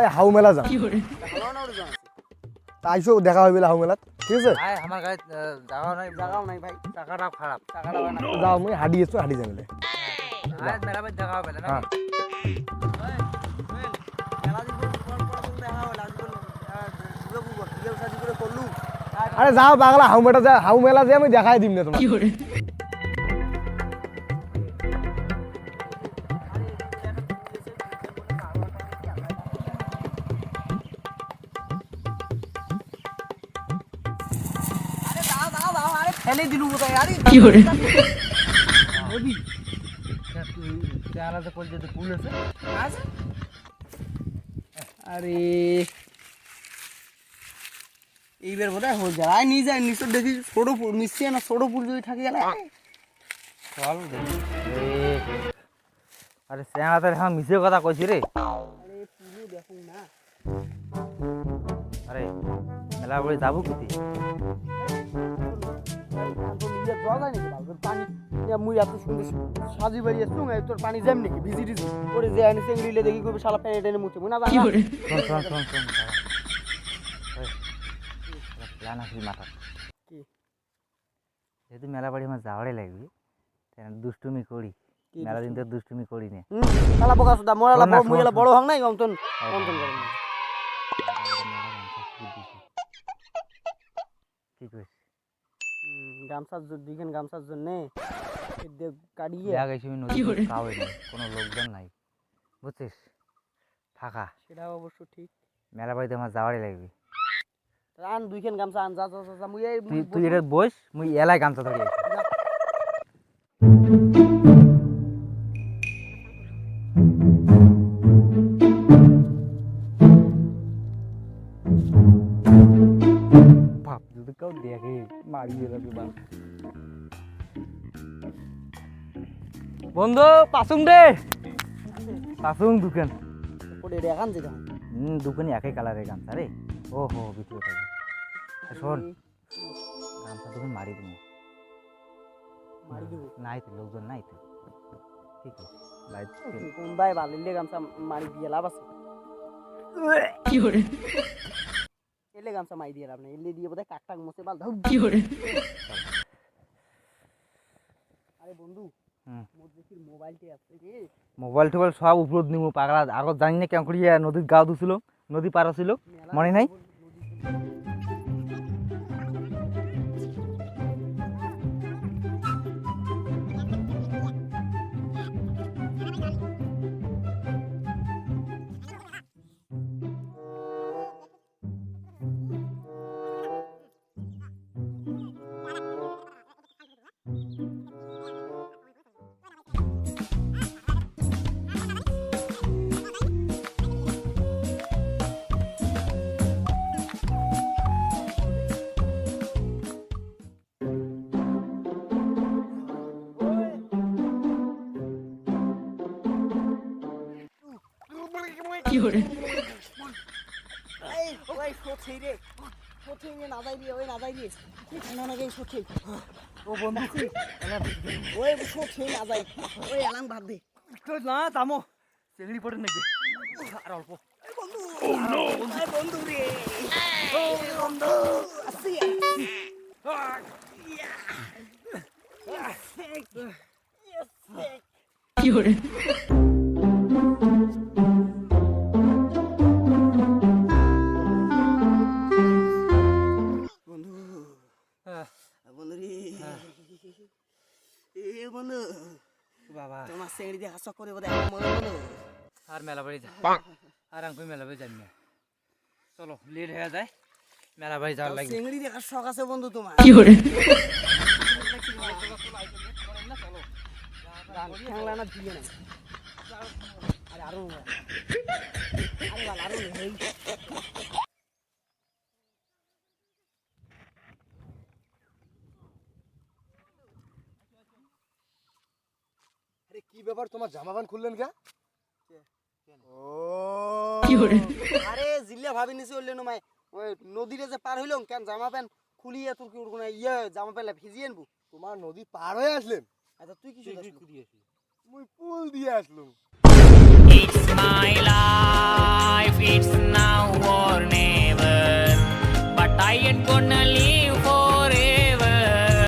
এই হাউ মেলা যাম তাইছো দেখা হইবে হাউ মেলাত ঠিক আছে আমার গাড়ি জায়গা নাই জাগাও নাই ভাই টাকাটাও খারাপ টাকাটা না যাও মুই হাডি আছো হাডি যাম আজ মেলা বাদ দেখা হবে না হ্যাঁ। আরে যাও পাগলা হাউ মেলা যা হাউ মেলা যে আমি দেখাই দিম না তোমার ফেলে দিলু কোথায়? আরে আলাদা করে যদি পুল আছে। আছে? আরে। এইবার বোধ হয় হয়ে আয় নিয়ে যায় নিশ্চয় দেখি ছোট ফুল মিশছে না ছোট ফুল যদি থাকে গেলে চল আরে চেঙা তো এখন মিছে কথা কইছি রে। আরে মেলা বলে যাব কোথায়? জল যায় নাকি বাল? পানি মুই এত সুন্দর সাজি বাড়ি আসলুম তোর পানি যাম নাকি ভিজি টিজি করে যে আনি দেখি কবে শালা প্যানে টেনে মুছে মুই না জানা শোন শোন শোন শোন প্ল্যান আছে মাথা কি? যেহেতু মেলা বাড়ি আমার যাওয়ারই লাগবে দুষ্টুমি করি মেলা দিন তো দুষ্টুমি করি না শালা বোকা সুদা মোরালা। বড় হং নাই অন্তন অন্তন করে না কি কইস গামছার দুইখান গামছার জন্য কাটিয়ে দেখা গেছি আমি নদী কাউই নেই কোনো লোকজন নাই বুঝছিস? ফাঁকা। সেটা অবশ্য ঠিক। মেলা বাড়িতে আমার যাওয়ারই লাগবে। আন দুইখান গামছা আন যা যা যা, মুই এই তুই এটা বস মুই এলাই গামছা ধরে আছি। যা। বাপ যদি কেউ দেখে মারিয়ে যাবে বাপ বন্ধু পাসুং দে পাসুং দোকান। ওরে দেখান যে হুম দোকানে একই কালারের গামছা রে। ও হো ভিতরে থাকবে। শোন গামছা দোকান মারি দিব। মারি দিব? নাই তো লোকজন নাই তো। ঠিক আছে লাইট কোন ভাই বালিলে গামছা মারি দিয়ে লাভ আছে। এলে গামছা মাই দিয়ে লাভ নেই। এলে দিয়ে বোধহয় কাক টাক দাও কি করে? আরে বন্ধু মোর দেখি মোবাইলটি আছে মোবাইল টোবাইল সব উপরোধ নিমু পাগলা। আগত জানি না কেমন করিয়া নদীর গা ধুছিল নদী পার ছিল মনে নাই? এই ওই সত্যি রে। সত্যি রে না যাই রে ওই না যাই রে না না গে সত্যি ও বন্ধু ওই সত্যি না ওই এলাম ভাব দে। না তামো। চেংড়ি পড়ে নাকি? আর অল্প। বন্ধু। রে। ও বন্ধু। আসি। বন্ধু এ বন্ধু বাবা। তোমার চেংড়ি দিয়ে হাসক করে বোধ মনে বন্ধু আর মেলা বাড়ি যা। আর আমি মেলা বাড়ি যাই না। চলো লেট হয়ে যায়। মেলা বাড়ি যাওয়ার লাগে। চেংড়ি দেখার শখ আছে বন্ধু তোমার। ঠ্যাংলা না দিয়ে না আরে আরও আরে আরও আরে কি ব্যাপার তোমার জামা প্যান্ট খুললেন কে? ও। আরে জিল্লা ভাবি নিছি হইলে নমাই ওই নদীরে যে পার হইলাম কেন জামা প্যান্ট খুলিয়ে তোর কি কোনো ইয়ে জামা প্যান্ট ভিজিয়ে আনব? তোমার নদী পার হয়ে আসলেন? আচ্ছা তুই কি তুই শুধু কি দিয়ে আসলি? মুই পুল দিয়ে আসলুম.